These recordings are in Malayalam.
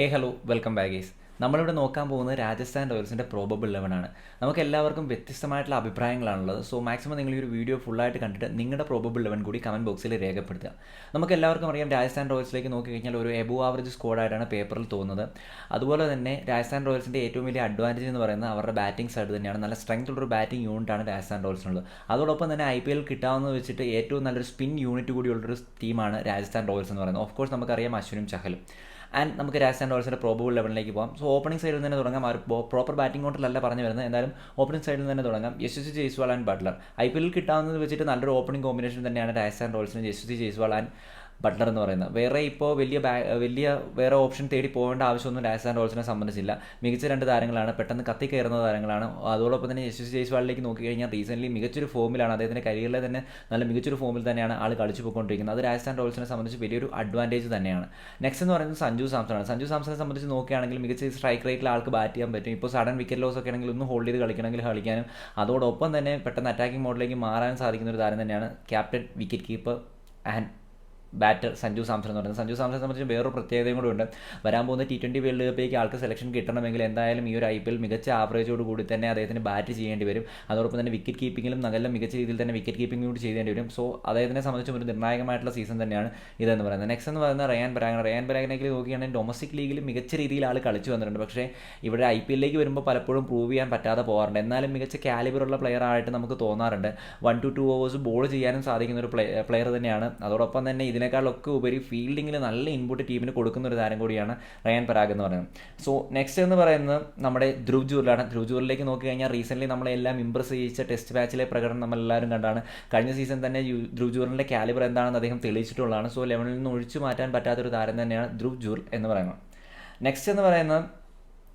ഹേ ഹലോ വെൽക്കം ബാക്ക് നമ്മളിവിടെ നോക്കാൻ പോകുന്നത് രാജസ്ഥാൻ റോയൽസിന്റെ പ്രോബബിൾ ലെവൻ ആണ്. നമുക്ക് എല്ലാവർക്കും വ്യത്യസ്തമായിട്ടുള്ള അഭിപ്രായങ്ങളാണുള്ളത്. സോ മാക്സിമം നിങ്ങൾ ഈ ഒരു വീഡിയോ ഫുള്ളായിട്ട് കണ്ടിട്ട് നിങ്ങളുടെ പ്രോബബിൾ ലെവൻ കൂടി കമന്റ് ബോക്സിൽ രേഖപ്പെടുത്തുക. നമുക്ക് എല്ലാവർക്കും അറിയാം രാജസ്ഥാൻ റോയൽസിലേക്ക് നോക്കിക്കഴിഞ്ഞാൽ ഒരു എബോ ആവറേജ് സ്കോഡായിട്ടാണ് പേപ്പറിൽ തോന്നുന്നത്. അതുപോലെ തന്നെ രാജസ്ഥാൻ റോയൽസിന്റെ ഏറ്റവും വലിയ അഡ്വാന്റേജ് എന്ന് പറയുന്നത് അവരുടെ ബാറ്റിംഗ് സൈഡ് തന്നെയാണ്. നല്ല സ്ട്രെങ്ത് ഉള്ളൊരു ബാറ്റിംഗ് യൂണിറ്റാണ് രാജസ്ഥാൻ റോയൽസിനുള്ളത്. അതോടൊപ്പം തന്നെ ഐ പി എൽ കിട്ടാവുന്നത് വെച്ചിട്ട് ഏറ്റവും നല്ലൊരു സ്പിൻ യൂണിറ്റ് കൂടിയുള്ളൊരു ടീമാണ് രാജസ്ഥാൻ റോയൽസ് എന്ന് പറയുന്നത്. ഓഫ് കോഴ്സ് നമുക്കറിയാം അശ്വിനും ചഹലും. ആൻഡ് നമുക്ക് രാജസ്ഥാൻ റോയൽസിന്റെ പ്രോബബിൾ ലെവലിലേക്ക് പോകാം സോ ഓപ്പണിംഗ് സൈഡിൽ തന്നെ തുടങ്ങാം. അവർ പ്രോപ്പർ ബാറ്റിംഗ് ഓർഡറിലല്ല പറഞ്ഞു വരുന്നത്. എന്തായാലും ഓപ്പണിംഗ് സൈഡിൽ തന്നെ തുടങ്ങാം. Yashasvi Jaiswal and Buttler I P എല്ലിൽ കിട്ടാവുന്നത് വെച്ചിട്ട് നല്ലൊരു ഓപ്പണിംഗ് കോമ്പിനേഷൻ തന്നെയാണ് രാജസ്ഥാൻ റോയൽസിനും യശസ്വി ജയ്സ്വാൾ ആൻഡ് ബട്ട്ലർ എന്ന് പറയുന്നത്. വേറെ ഇപ്പോൾ വലിയ വലിയ വേറെ ഓപ്ഷൻ തേടി പോകേണ്ട ആവശ്യമൊന്നും രാജസ്ഥാൻ റോൾസിനെ സംബന്ധിച്ചില്ല. മികച്ച രണ്ട് താരങ്ങളാണ്. പെട്ടെന്ന് കത്തി കയറുന്ന താരങ്ങളാണ്. അതോടൊപ്പം തന്നെ യശസ് ജയ്സ്വാളിലേക്ക് നോക്കിക്കഴിഞ്ഞാൽ റീസെന്റ്ലി മികച്ചൊരു ഫോമിലാണ് അദ്ദേഹത്തിന്റെ കരിയറിലെ തന്നെ നല്ല മികച്ചൊരു ഫോമിൽ തന്നെയാണ് ആൾ കളിച്ചു പോയിക്കൊണ്ടിരിക്കുന്നത്. അത് രാജസ്ഥാൻ റോയൽസിനെ സംബന്ധിച്ച് വലിയൊരു അഡ്വാന്റേജ് തന്നെയാണ്. നെക്സ്റ്റ് എന്ന് പറയുന്നത് സഞ്ജു സാംസൺ ആണ് സഞ്ജു സാംസണെ സംബന്ധിച്ച് നോക്കുകയാണെങ്കിൽ മികച്ച സ്ട്രൈക്ക് റേറ്റിൽ ആൾക്ക് ബാറ്റ് ചെയ്യാൻ പറ്റും. ഇപ്പോൾ സഡൻ വിക്കറ്റ് ലോസ് ഒക്കെ ആണെങ്കിൽ ഒന്ന് ഹോൾഡ് ചെയ്ത് കളിക്കണമെങ്കിൽ കളിക്കാനും. അതോടൊപ്പം തന്നെ പെട്ടെന്ന് അറ്റാക്കിംഗ് മോഡിലേക്ക് മാറാൻ സാധിക്കുന്ന ഒരു താരം തന്നെയാണ് captain wicket keeper and batter Sanju Samson എന്ന് പറയുന്നത്. സഞ്ജു സാംസണെ സംബന്ധിച്ച് വേറൊരു പ്രത്യേകതയും കൂടെ ഉണ്ട്. വരാൻ പോകുന്ന ടി ട്വന്റി വേൾഡ് കപ്പിലേക്ക് ആൾക്ക് സെലക്ഷൻ കിട്ടണമെങ്കിൽ എന്തായാലും ഈ ഒരു ഐ പി എൽ മികച്ച ആവറേജോട് കൂടി തന്നെ അദ്ദേഹത്തിന് ബാറ്റ് ചെയ്യേണ്ടി വരും. അതോടൊപ്പം തന്നെ വിക്കറ്റ് കീപ്പിങ്ങിലും നല്ല മികച്ച രീതിയിൽ തന്നെ വിക്കറ്റ് കീപ്പിംഗ് കൂടി ചെയ്യേണ്ടി വരും. സോ അദ്ദേഹത്തിനെ സംബന്ധിച്ചും ഒരു നിർണായകമായിട്ടുള്ള സീസൺ തന്നെയാണ് ഇതെന്ന് പറയുന്നത്. നെക്സ്റ്റ് എന്ന് പറയുന്നത് റയാൻ പരാഗൻ റയാൻ പരാഗനെങ്കിൽ നോക്കുകയാണെങ്കിൽ ഡൊമസ്റ്റിക് ലീഗിൽ മികച്ച രീതിയിൽ ആൾ കളിച്ചു വന്നിട്ടുണ്ട്. പക്ഷേ ഇവിടെ ഐ പി എല്ലിലേക്ക് വരുമ്പോൾ പലപ്പോഴും പ്രൂവ് ചെയ്യാൻ പറ്റാതെ പോകാറുണ്ട്. എന്നാലും മികച്ച കാലിബറുള്ള പ്ലെയർ ആയിട്ട് നമുക്ക് തോന്നാറുണ്ട്. One to two overs ball ചെയ്യാനും സാധിക്കുന്ന ഒരു പ്ലെയർ തന്നെയാണ്. അതോടൊപ്പം തന്നെ ഇതിനേക്കാളൊക്കെ ഉപരി ഫീൽഡിങ്ങിൽ നല്ല ഇൻപുട്ട് ടീമിന് കൊടുക്കുന്ന ഒരു താരം കൂടിയാണ് റയാൻ പരാഗ് എന്ന് പറയുന്നത്. സോ നെക്സ്റ്റ് എന്ന് പറയുന്നത് നമ്മുടെ ധ്രുവ് ജൂറിലാണ്. ധ്രുവ് ജൂറിലേക്ക് നോക്കി കഴിഞ്ഞാൽ റീസെന്റ്ലി നമ്മളെല്ലാം ഇംപ്രസ് ചെയ്യിച്ച ടെസ്റ്റ് മാച്ചിലെ പ്രകടനം നമ്മളെല്ലാവരും കണ്ടാണ്. കഴിഞ്ഞ സീസൺ തന്നെ ധ്രുവ് ജൂറിന്റെ കാലിബർ എന്താണെന്ന് അദ്ദേഹം തെളിയിച്ചിട്ടുള്ളതാണ്. സോ ലെവനിൽ നിന്ന് ഒഴിച്ചു മാറ്റാൻ പറ്റാത്തൊരു താരം തന്നെയാണ് ധ്രുവ് ജൂർ എന്ന് പറയുന്നത്. നെക്സ്റ്റ് എന്ന് പറയുന്നത്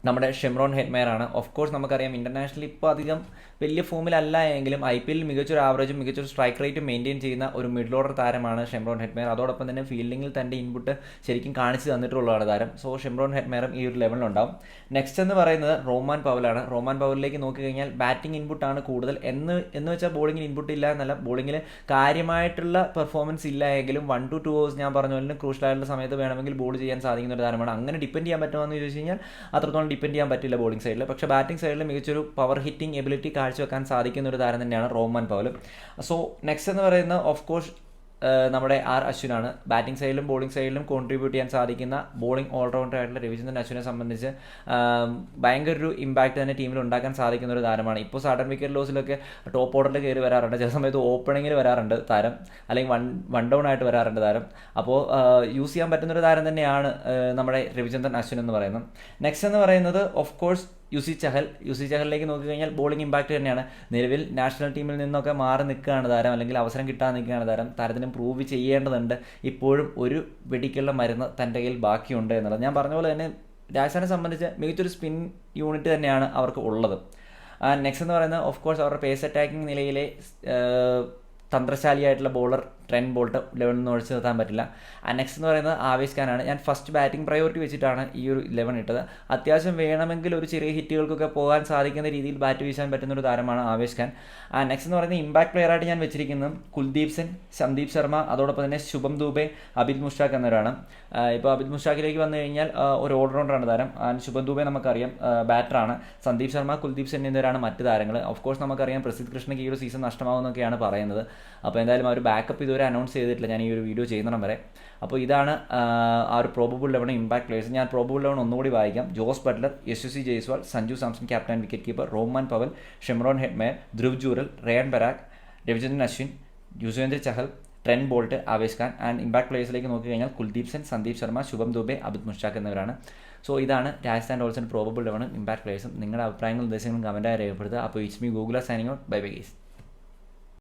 നമ്മുടെ ഷെമ്രോൺ ഹെഡ്മയർ ആണ് ഓഫ് കോഴ്സ് നമുക്കറിയാം ഇന്റർനാഷണലി ഇപ്പോൾ അധികം വലിയ ഫോമിലല്ല എങ്കിലും ഐ പി എല്ലിൽ മികച്ചൊരു ആവറേജും മികച്ചൊരു സ്ട്രൈക്ക് റേറ്റും മെയിന്റെയിൻ ചെയ്യുന്ന ഒരു മിഡിൽ ഓർഡർ താരമാണ് ഷെമ്രോൺ ഹെഡ്മയർ. അതോടൊപ്പം തന്നെ ഫീൽഡിങ്ങിൽ തന്റെ ഇൻപുട്ട് ശരിക്കും കാണിച്ചു തന്നിട്ടുള്ളതാണ് താരം. സോ ഷെമ്രോൺ ഹെഡ്മയറും ഈ ഒരു ലെവലിലുണ്ടാവും നെക്സ്റ്റ് എന്ന് പറയുന്നത് റോമാൻ പവലാണ് റോമാൻ പവലിലേക്ക് നോക്കിക്കഴിഞ്ഞാൽ ബാറ്റിംഗ് ഇൻപുട്ടാണ് കൂടുതൽ. എന്ന് എന്ന് വെച്ചാൽ ബോളിങ്ങിൽ ഇൻപുട്ട് ഇല്ല എന്നല്ല. ബോളിങ്ങിൽ കാര്യമായിട്ടുള്ള പെർഫോമൻസ് ഇല്ല എങ്കിലും വൺ ടു ടു ഓവേഴ്സ് ഞാൻ പറഞ്ഞ പോലെ ക്രൂഷ്യലായിട്ടുള്ള സമയത്ത് വേണമെങ്കിൽ ബോൾ ചെയ്യാൻ സാധിക്കുന്ന ഒരു താരമാണ്. അങ്ങനെ ഡിപ്പെൻഡ് ചെയ്യാൻ പറ്റുമോ എന്ന് ചോദിച്ചു കഴിഞ്ഞാൽ അത്രത്തോളം ഡിപ്പെൻഡ് ചെയ്യാൻ പറ്റില്ല ബോളിംഗ് സൈഡിൽ. പക്ഷേ ബാറ്റിംഗ് സൈഡിൽ മികച്ചൊരു പവർ ഹിറ്റിംഗ് എബിലിറ്റി കാഴ്ചവെക്കാൻ സാധിക്കുന്ന ഒരു താരം തന്നെയാണ് റോമൻ പവൽ സോ നെക്സ്റ്റ് എന്ന് പറയുന്ന ഓഫ് കോഴ്സ് നമ്മുടെ ആർ അശ്വിനാണ്. ബാറ്റിംഗ് സൈഡിലും ബോളിംഗ് സൈഡിലും കോൺട്രിബ്യൂട്ട് ചെയ്യാൻ സാധിക്കുന്ന ബോളിംഗ് ഓൾറൗണ്ടർ ആയിട്ടുള്ള രവിചന്ദ്രൻ അശ്വിനെ സംബന്ധിച്ച് ഭയങ്കര ഒരു ഇമ്പാക്റ്റ് തന്നെ ടീമിൽ ഉണ്ടാക്കാൻ സാധിക്കുന്ന ഒരു താരമാണ് ഇപ്പോൾ സഡൻ വിക്കറ്റ് ലോസിലൊക്കെ ടോപ്പ് ഓർഡറിൽ കയറി വരാറുണ്ട്. ചില സമയത്ത് ഓപ്പണിങ്ങിൽ വരാറുണ്ട് താരം. അല്ലെങ്കിൽ വൺ വൺ ഡൗൺ ആയിട്ട് വരാറുണ്ട് താരം. അപ്പോൾ യൂസ് ചെയ്യാൻ പറ്റുന്ന ഒരു താരം തന്നെയാണ് നമ്മുടെ രവിചന്ദ്രൻ അശ്വിൻ എന്ന് പറയുന്നത്. നെക്സ്റ്റ് എന്ന് പറയുന്നത് ഓഫ് കോഴ്സ് യുസി ചഹൽ യുസി ചഹലിലേക്ക് നോക്കിക്കഴിഞ്ഞാൽ ബോളിംഗ് ഇമ്പാക്റ്റ് തന്നെയാണ്. നിലവിൽ നാഷണൽ ടീമിൽ നിന്നൊക്കെ മാറി നിൽക്കുകയാണ് താരം അല്ലെങ്കിൽ അവസരം കിട്ടാൻ നിൽക്കുകയാണ് താരം. താരത്തിന് പ്രൂവ് ചെയ്യേണ്ടതുണ്ട്. ഇപ്പോഴും ഒരു വെടിക്കുള്ള മരുന്ന് തന്റെ കയ്യിൽ ബാക്കിയുണ്ട് എന്നുള്ളത്. ഞാൻ പറഞ്ഞ പോലെ തന്നെ രാജസ്ഥാനെ സംബന്ധിച്ച് മികച്ചൊരു സ്പിൻ യൂണിറ്റ് തന്നെയാണ് അവർക്ക് ഉള്ളത്. നെക്സ്റ്റ് എന്ന് പറയുന്നത് ഓഫ് കോഴ്സ് അവരുടെ പേസ് അറ്റാക്കിംഗ് നിലയിലെ തന്ത്രശാലിയായിട്ടുള്ള ബോളർ ട്രെൻ ബോൾട്ട് ലെവനിൽ നിന്ന് ഒഴിച്ചു നിർത്താൻ പറ്റില്ല. നെക്സ്റ്റ് എന്ന് പറയുന്നത് ആവേശ് ഖാനാണ്. ഞാൻ ഫസ്റ്റ് ബാറ്റിംഗ് പ്രയോറിറ്റി വെച്ചിട്ടാണ് ഈ ഒരു ലെവൻ ഇട്ടത്. അത്യാവശ്യം വേണമെങ്കിൽ ഒരു ചെറിയ ഹിറ്റുകൾക്കൊക്കെ പോകാൻ സാധിക്കുന്ന രീതിയിൽ ബാറ്റ് വീശാൻ പറ്റുന്ന ഒരു താരമാണ് ആവേശ് ഖാൻ. നെക്സ്റ്റ് എന്ന് പറയുന്നത് ഇമ്പാക്ട് പ്ലെയറായിട്ട് ഞാൻ വെച്ചിരിക്കുന്നത് കുൽദീപ് സെൻ സന്ദീപ് ശർമ്മ അതോടൊപ്പം തന്നെ ശുഭം ദൂബെ അബിദ് മുഷ്ടാഖ് എന്നവരാണ്. ഇപ്പോൾ അബിദ് മുഷ്ടാഖിലേക്ക് വന്നു കഴിഞ്ഞാൽ ഒരു ഓൾറൗണ്ടറാണ് താരം. ആൻഡ് ശുഭം ദൂബെ നമുക്കറിയാം ബാറ്ററാണ് സന്ദീപ് ശർമ്മ കുൽദീപ് സെൻ എന്നിവരാണ് മറ്റ് താരങ്ങൾ ഓഫ് കോഴ്സ് നമുക്കറിയാം പ്രസിദ്ധ് കൃഷ്ണയ്ക്ക് ഈ ഒരു സീസൺ നഷ്ടമാവുമെന്നൊക്കെയാണ് പറയുന്നത്. അപ്പോൾ എന്തായാലും അവർ ബാക്കപ്പ് ഇതുവരെ അനൗൺസ് ചെയ്തിട്ടില്ല. ഞാൻ ഈ ഒരു വീഡിയോ ചെയ്യുന്നിടം വരെ. അപ്പോൾ ഇതാണ് ആ ഒരു പ്രോബബിൾ ലെവൺ ഇമ്പാക്ട് പ്ലേയേഴ്സ് ഞാൻ പ്രോബബിൾ ലെവൺ ഒന്നുകൂടി വായിക്കാം. Jos Buttler Yashasvi Jaiswal Sanju Samson captain wicket keeper Rovman Powell Shimron Hetmyer Dhruv Jurel Riyan Parag Ravichandran Ashwin Yuzvendra Chahal Trent Boult Avesh Khan and impact നോക്കി കഴിഞ്ഞാൽ കുൽദീപ് സെൻ സന്ദീപ് ശർമ്മ ശുഭം ദുബെ അബിത് മുഷ്ടാഖ് എന്നിവരാണ്. സോ ഇതാണ് രാജസ്ഥാൻ റോൾസിന്റെ പ്രോബബിൾ ലെവൺ ഇമ്പാക്ട് പ്ലേയേഴ്സും നിങ്ങളുടെ അഭിപ്രായങ്ങളും നിർദ്ദേശങ്ങളും കമന്റായി രേഖപ്പെടുത്തുക. അപ്പോൾ it's me Google signing out bye bye guys